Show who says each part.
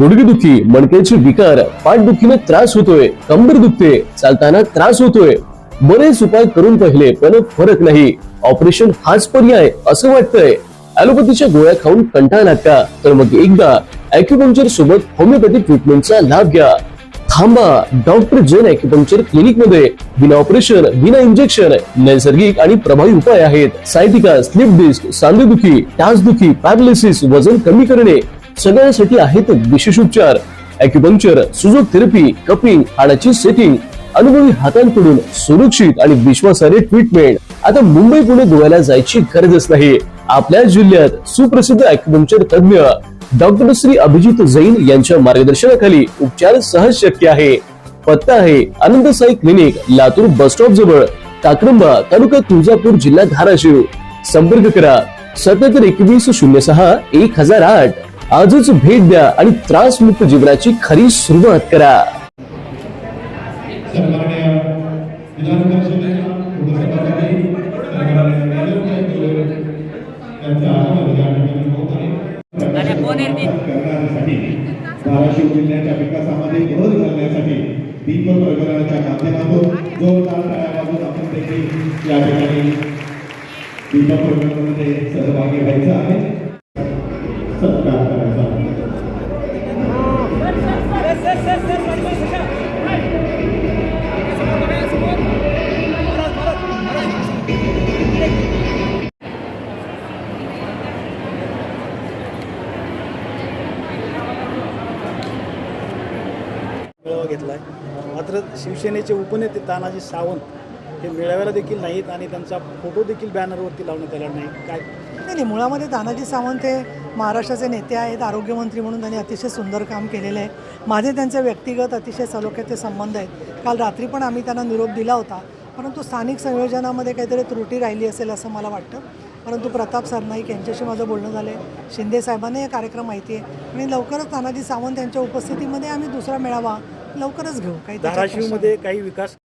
Speaker 1: गुडघेदुखी मणक्याचे विकार पाठदुखीने त्रास होतोय कंबर दुखते चालताना त्रास होतोय. बरेच उपाय करून पाहिले पण फरक नाही. ऑपरेशन हाच पर्याय असं वाटतंय. अॅलोपॅथीच्या गोळ्या खाऊन कंटाळा का तर मग एकदा अॅक्युपंक्चर सोबत होमिओपॅथी ट्रीटमेंटचा लाभ घ्या. थांबा. डॉक्टर जैन अॅक्युपंक्चर क्लिनिकमध्ये बिना ऑपरेशन बिना इंजेक्शन नैसर्गिक आणि प्रभावी उपाय आहेत. सायटिका स्लिप डिस्क सांधेदुखी टाचदुखी पॅरालिसिस वजन कमी करणे. सगळ्यांसाठी आहेत विशेष उपचार अॅक्युपंक्चर सुजोग थेरपी कपिंग हाडाची सेटिंग अनुभवी हातांकडून सुरक्षित आणि विश्वासार्ह ट्रीटमेंट आता मुंबई पुणे गोव्याला जायची गरजच नाही. आपल्या जिल्ह्यात सुप्रसिद्ध अॅक्युपंक्चर तज्ञ डॉक्टर श्री अभिजित जैन यांच्या मार्गदर्शनाखाली उपचार सहज शक्य आहे. पत्ता आहे Anand Sai clinic Latur bus stop जवळ काक्रंबा तालुका तुळजापूर जिल्हा धाराशिव. संपर्क करा सत्याहत्तर एकवीस शून्य सहा एक हजार आठ. आजच भेट द्या आणि त्रासमुक्त जीवनाची खरी सुरुवात करा.
Speaker 2: या ठिकाणी धाराशिव जिल्ह्याच्या विकासामध्ये भर घालण्यासाठी प्रकरणाच्या माध्यमातून जोरदार आपण देखील या ठिकाणी प्रकरणामध्ये सहभागी व्हायचं आहे.
Speaker 3: घेतला आहे मात्र शिवसेनेचे उपनेते तानाजी सावंत हे मेळाव्याला देखील नाहीत आणि त्यांचा फोटो देखील बॅनरवरती लावण्यात आला नाही. काय?
Speaker 4: नाही नाही मुळामध्ये तानाजी सावंत हे महाराष्ट्राचे नेते आहेत आरोग्यमंत्री म्हणून त्यांनी अतिशय सुंदर काम केलेलं आहे. माझे त्यांचे व्यक्तिगत अतिशय सलोख्याचे संबंध आहेत. काल रात्री पण आम्ही त्यांना निरोप दिला होता. परंतु स्थानिक संयोजनामध्ये काहीतरी त्रुटी राहिली असेल असं मला वाटतं. परंतु प्रताप सरनाईक यांच्याशी माझं बोलणं झालं आहे शिंदे साहेबांना हे कार्यक्रम माहिती आहे. आणि लवकरच तानाजी सावंत यांच्या उपस्थितीमध्ये आम्ही दुसरा मेळावा लवकरच घेऊ. काही.
Speaker 3: धाराशिवमध्ये काही विकास